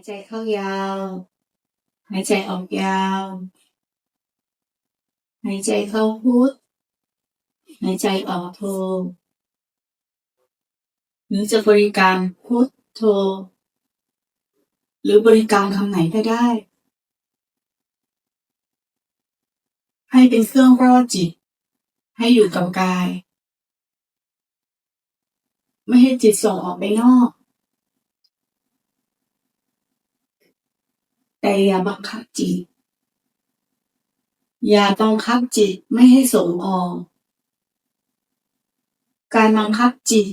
ายใจเข้ายาว หายใจออกยาว หายใจเข้าพุทหายใจออกโทหรือจะบริกรรมพุทโท หรือบริกรรมคำไหนก็ได้ ให้เป็นเครื่องรอจิต ให้อยู่กับกาย ไม่ให้จิตส่งออกไปนอก แต่อย่าบังคับจิต อย่าบังคับจิตไม่ให้ส่งออก การบังคับจิต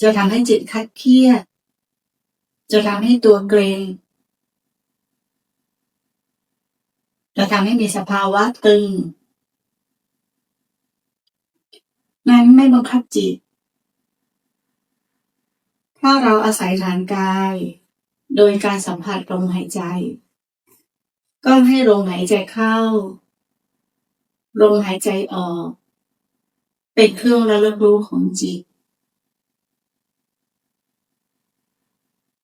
จะทำให้จิตคัดเครียด จะทำให้ตัวเกรงจะทำให้มีสภาวะตึง นั้นไม่บังคับจิต ถ้าเราอาศัยฐานกาย โดยการสัมผัสลมหายใจ ก็ให้ลมหายใจเข้า ลมหายใจออก เป็นเครื่องระลึกรู้ของจิต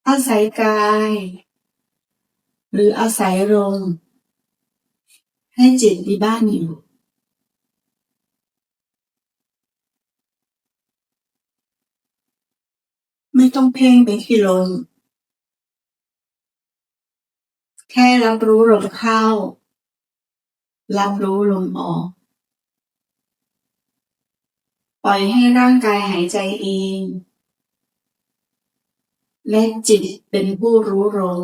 อาศัยกาย หรืออาศัยลมให้จิตมีบ้านอยู่ไม่ต้องเพ่งไปที่ลม ค่รับรู้ลมเข้า รับรู้ลมออก ปล่อยให้ร่างกายหายใจเองและจิตเป็นผู้รู้ลม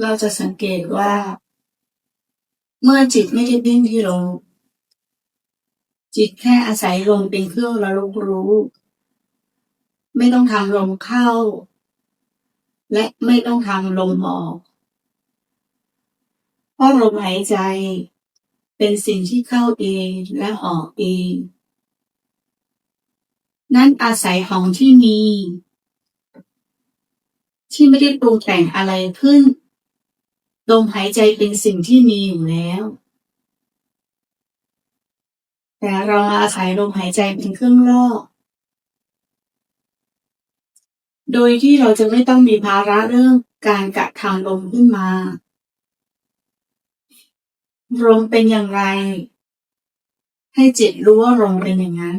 เราจะสังเกตว่า เมื่อจิตไม่ได้นิ่งที่ลมจิตแค่อาศัยลมเป็นเครื่องระลึกรู้ ไม่ต้องทำลมเข้า และไม่ต้องทำลมออกเพราะลมหายใจ เป็นสิ่งที่เข้าเองและออกเอง นั่นอาศัยของที่มี ที่ไม่ได้ปรุงแต่งอะไรขึ้น ลมหายใจเป็นสิ่งที่มีอยู่แล้ว แต่เรามาอาศัยลมหายใจเป็นเครื่องล่อ โดยที่เราจะไม่ต้องมีภาระเรื่องการกะทางลมขึ้นมา ลมเป็นอย่างไร ให้จิตรู้ว่าลมเป็นอย่างนั้น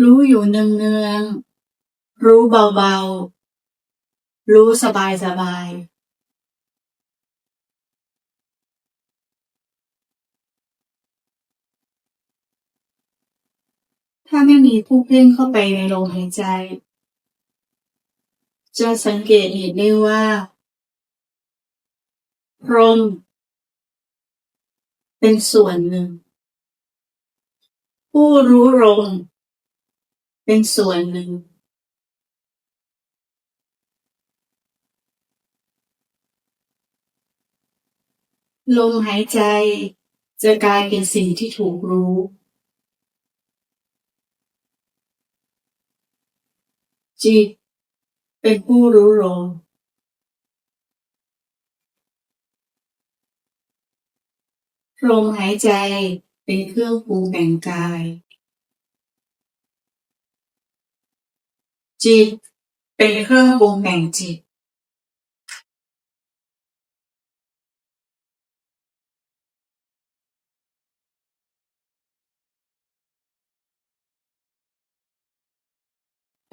รู้อยู่เนืองๆ รู้เบาๆ รู้สบายๆถ้าไม่มีผู้เพ่งเข้าไปในลมหายใจ จะสังเกตเห็นได้ว่าลมเป็นส่วนหนึ่ง ผู้รู้ลมเป็นส่วนหนึ่ง ลมหายใจ จะกลายเป็นสิ่งที่ถูกรู้ จิต เป็นผู้รู้ลมลมหายใจเป็นเครื่องปรุงแต่งกาย จิต เป็นเครื่องปรุงแต่งจิต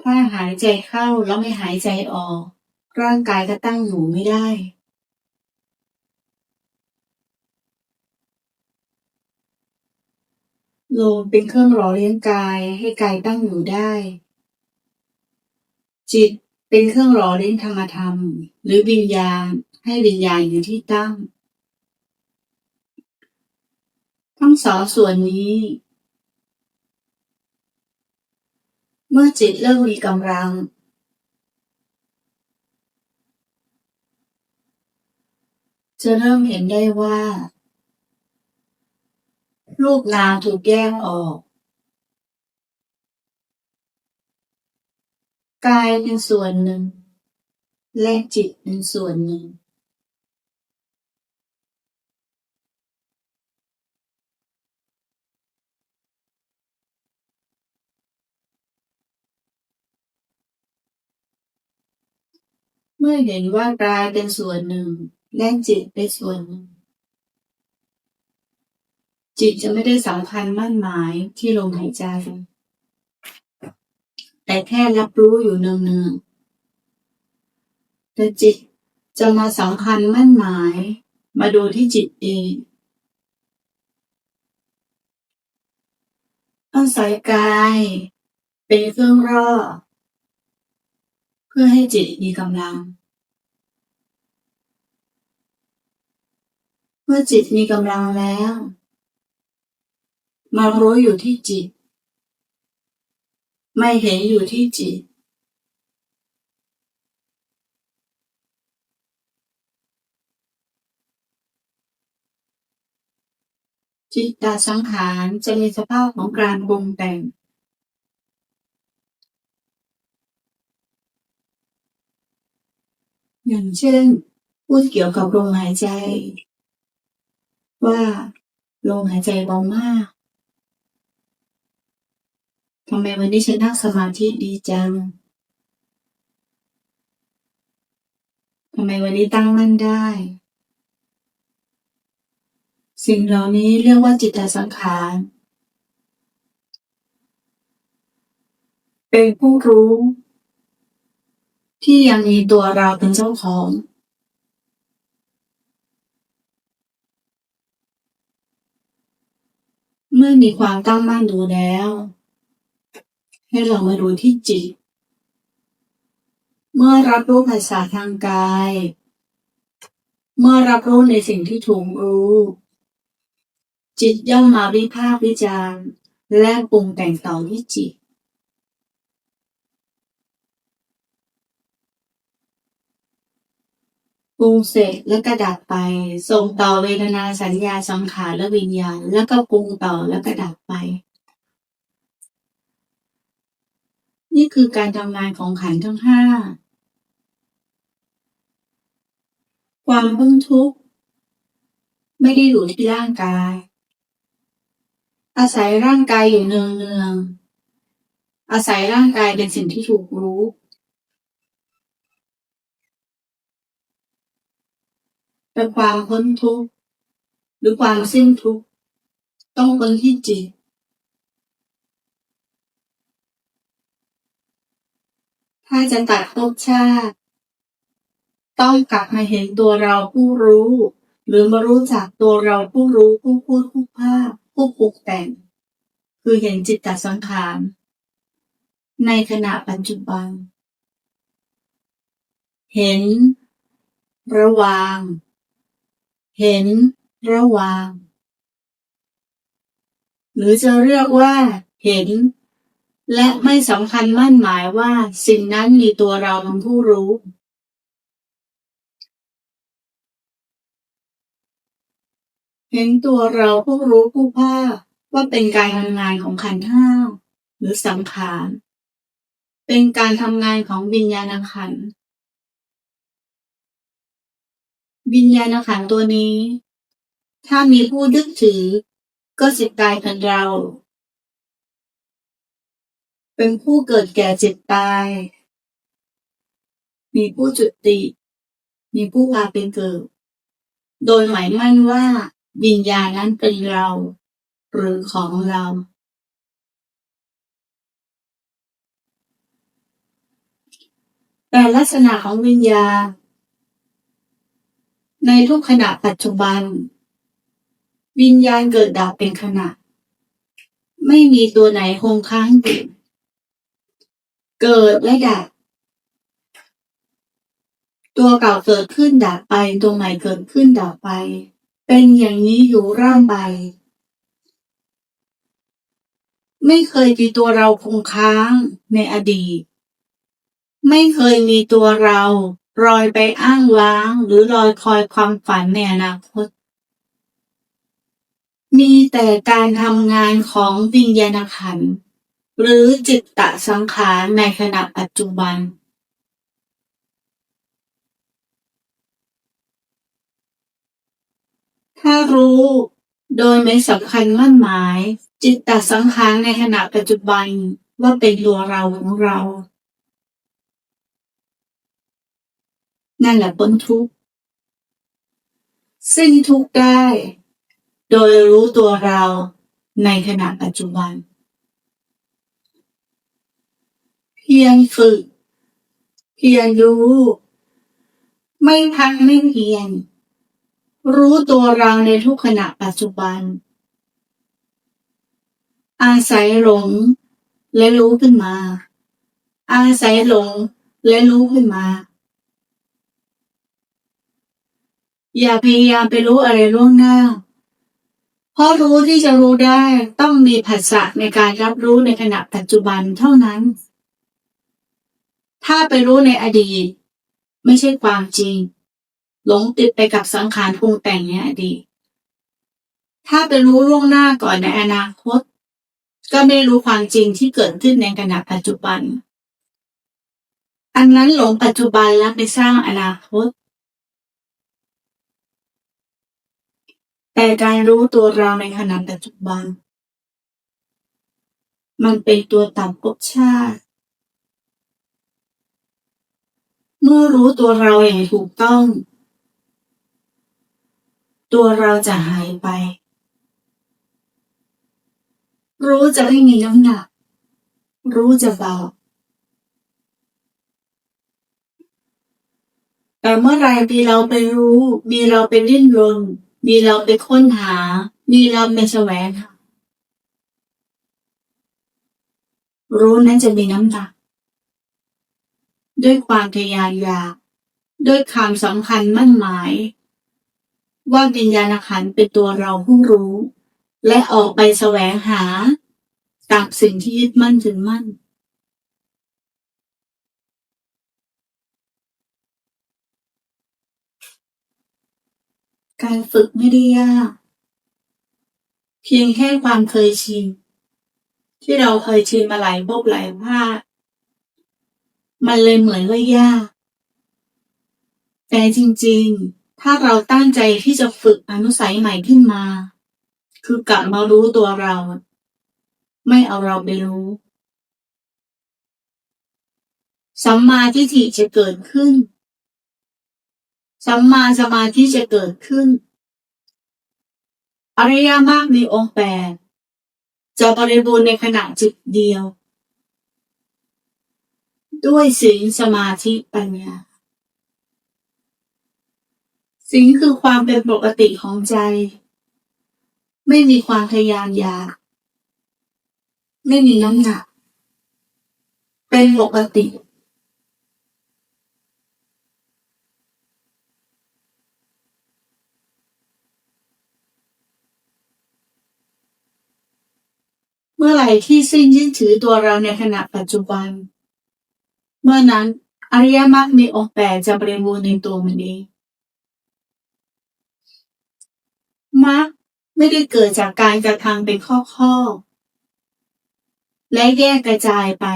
ถ้าหายใจเข้าแล้วไม่หายใจออก ร่างกายก็ตั้งอยู่ไม่ได้ ลมเป็นเครื่องหล่อเลี้ยงกายให้กายตั้งอยู่ได้ จิตเป็นเครื่องหล่อเลี้ยงธรรมธรรม หรือวิญญาณให้วิญญาณอยู่ที่ตั้ง ทั้งสองส่วนนี้ เมื่อจิตเริ่มมีกำลัง จะเริ่มเห็นได้ว่า รูปนามถูกแยกออก กายเป็นส่วนหนึ่ง และจิตเป็นส่วนหนึ่ง เมื่อเห็นว่ากายเป็นส่วนหนึ่ง และจิตเป็นส่วนหนึ่ง จิตจะไม่ได้สำคัญมั่นหมายที่ลมหายใจ แต่แค่รับรู้อยู่เนืองๆแต่จิตจะมาสำคัญมั่นหมาย มาดูที่จิตเองอาศัยกาย เป็นเครื่องร่อ พื่อให้จิตมีกำลัง เมื่อจิตมีกำลังแล้ว มารู้อยู่ที่จิต ไม่เห็นอยู่ที่จิต จิตตสังขารจะมีสภาพของการปรุงแต่ง อย่างเช่น พูดเกี่ยวกับลมหายใจ ว่าลมหายใจเบามากทำไมวันนี้ฉันนั่งสมาธิดีจังทำไมวันนี้ตั้งมั่นได้ สิ่งเหล่านี้เรียกว่าจิตสังขาร เป็นผู้รู้ ที่ยังมีตัวเราเป็นเจ้าของเมื่อมีความตั้งมั่นดูแล้ว ให้เรามาดูที่จิต เมื่อรับรู้ภาษาทางกาย เมื่อรับรู้ในสิ่งที่ถูกรู้ จิตย่อมมาวิพากษ์วิจารณ์และปรุงแต่งต่อที่จิต ปรุงเสร็จแล้วก็ดับไปส่งต่อเวทนาสัญญาสังขารและวิญญาณ แล้วก็ปรุงต่อแล้วก็ดับไป นี่คือการทำงานของขันทั้งห้าความเพิ่งทุกข์ ไม่ได้อยู่ที่ร่างกาย อาศัยร่างกายอยู่เนืองเนืองอาศัยร่างกายเป็นสิ่งที่ถูกรู้ แต่ความพ้นทุกข์หรือความสิ้นทุกข์ต้องเป็นที่จิตถ้าจะตัดภพชาติ ต้องกลับมาเห็นตัวเราผู้รู้ หรือมารู้จักตัวเราผู้รู้ผู้พูดผู้ภาพผู้ปลุกแต่ง คือเห็นจิตตสังขารในขณะปัจจุบัน เห็น ระหว่าง เห็น ระหว่าง หรือจะเรียกว่า เห็น และไม่สำคัญมั่นหมายว่า สิ่งนั้นมีตัวเราเป็นผู้รู้ เห็นตัวเราผู้รู้ผู้ภาคว่าเป็นการทำงานของขันธ์ห้าหรือสังขาร เป็นการทำงานของวิญญาณขันธ์ วิญญาณขันตัวนี้ ถ้ามีผู้ยึดถือ ก็สิกลายเป็นเรา เป็นผู้เกิดแก่เจ็บตาย มีผู้จุติ มีผู้พาเป็นเกิด โดยหมายมั่นว่าวิญญาณนั้นเป็นเรา หรือของเรา แต่ลักษณะของวิญญาณ ในทุกขณะปัจจุบัน วิญญาณเกิดดับเป็นขณะ ไม่มีตัวไหนคงค้างอยู่เกิดและดับ ตัวเก่าเกิดขึ้นดับไป ตัวใหม่เกิดขึ้นดับไป เป็นอย่างนี้อยู่ร่ำไป ไม่เคยมีตัวเราคงค้างในอดีต ไม่เคยมีตัวเรา ลอยไปอ้างว้าง หรือลอยคอยความฝันในอนาคต มีแต่การทำงานของวิญญาณขันธ์หรือจิตตะสังขารในขณะปัจจุบัน ถ้ารู้โดยไม่สำคัญมั่นหมาย จิตตสังขารในขณะปัจจุบันว่าเป็นตัวเราของเรา นั่นแหละพ้นทุกข์สิ้นทุกข์ได้ โดยรู้ตัวเราในขณะปัจจุบัน เพียงฝึก เพียงรู้ ไม่พักไม่เพียง รู้ตัวเราในทุกขณะปัจจุบัน อาศัยหลง และรู้ขึ้นมา อาศัยหลงและรู้ขึ้นมา อย่าพยายามไปรู้อะไรล่วงหน้า เพราะรู้ที่จะรู้ได้ต้องมีผัสสะในการรับรู้ในขณะปัจจุบันเท่านั้น ถ้าไปรู้ในอดีต ไม่ใช่ความจริง หลงติดไปกับสังขารปรุงแต่งในอดีต ถ้าไปรู้ล่วงหน้าก่อนในอนาคต ก็ไม่รู้ความจริงที่เกิดขึ้นในขณะปัจจุบัน อันนั้นหลงปัจจุบันแล้วไปสร้างอนาคต แต่การรู้ตัวเราในขณะปัจจุบัน มันเป็นตัวตัดภพชาติ เมื่อรู้ตัวเราอย่างถูกต้อง ตัวเราจะหายไป รู้จะไม่มีน้ำหนัก รู้จะเบาแต่เมื่อไรมีเราไปรู้ มีเราไปดิ้นรน มีเราไปค้นหา มีเราไปแสวงหารู้นั้นจะมีน้ำหนัก ด้วยความทะยานอยาก ด้วยความสำคัญมั่นหมาย ว่าวิญญาณขันเป็นตัวเราผู้รู้ และออกไปแสวงหาตามสิ่งที่ยึดมั่นถือมั่น การฝึกไม่ได้ยาก เพียงแค่ความเคยชิน ที่เราเคยชินมาหลายภพหลายภาคมันเลยเหมือนว่ายาก แต่จริงๆ ถ้าเราตั้งใจที่จะฝึกอนุสัยใหม่ขึ้นมา คือกลับมารู้ตัวเรา ไม่เอาเราไปรู้สัมมาทิฏฐิจะเกิดขึ้น สัมมาสมาธิจะเกิดขึ้น อริยมรรคมีองค์แปดจะบริบูรณ์ในขณะจิตเดียว ด้วยศีลสมาธิปัญญาศีลคือความเป็นปกติของใจ ไม่มีความทะยานอยาก ไม่มีน้ำหนัก เป็นปกติ เมื่อไหร่ที่สิ้นยึดถือตัวเราในขณะปัจจุบัน เมื่อนั้นอริยมรรคมีองค์แปดจะบริบูรณ์ในตัวมันเองมรรคไม่ได้เกิดจากการกระทำเป็นข้อๆและแยกกระจายไป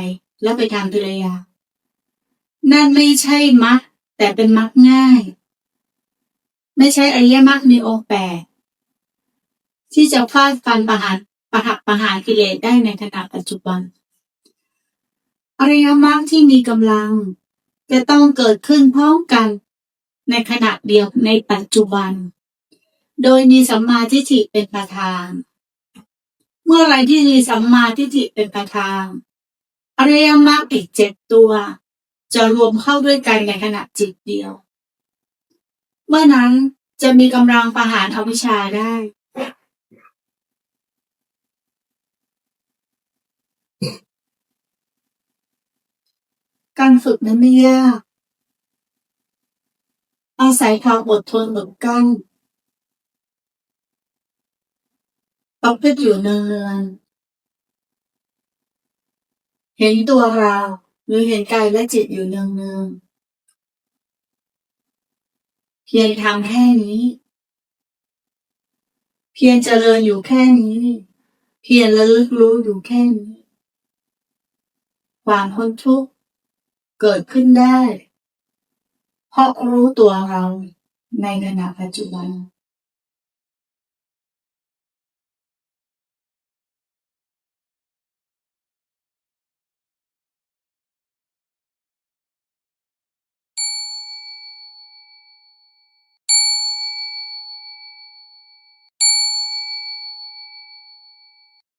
แล้วไปทำทีละอย่างนั่นไม่ใช่มรรคแต่เป็นมรรคง่าย ไม่ใช่อริยมรรคมีองค์แปดที่จะฟาดฟันประหาร ประหักประหารกิเลสได้ในขณะปัจจุบัน อริยมรรคที่มีกำลัง จะต้องเกิดขึ้นพร้อมกันในขณะเดียวในปัจจุบัน โดยมีสัมมาทิฏฐิเป็นประธาน เมื่อไรที่มีสัมมาทิฏฐิเป็นประธานอริยมรรคอีกเจ็ดตัว จะรวมเข้าด้วยกันในขณะจิตเดียว เมื่อนั้นจะมีกำลังประหารอวิชชาได้ การฝึกนั้นไม่ยาก อาศัยความอดทนเหมือดกลั้นประพฤติอยู่เนืองๆเห็นตัวเราหรือเห็นกายและจิตอยู่เนืองๆเพียงทำแค่นี้ เพียงเจริญอยู่แค่นี้ เพียงระลึกรู้อยู่แค่นี้ความพ้นทุกข์ เกิดขึ้นได้ เพราะรู้ตัวเราในขณะปัจจุบัน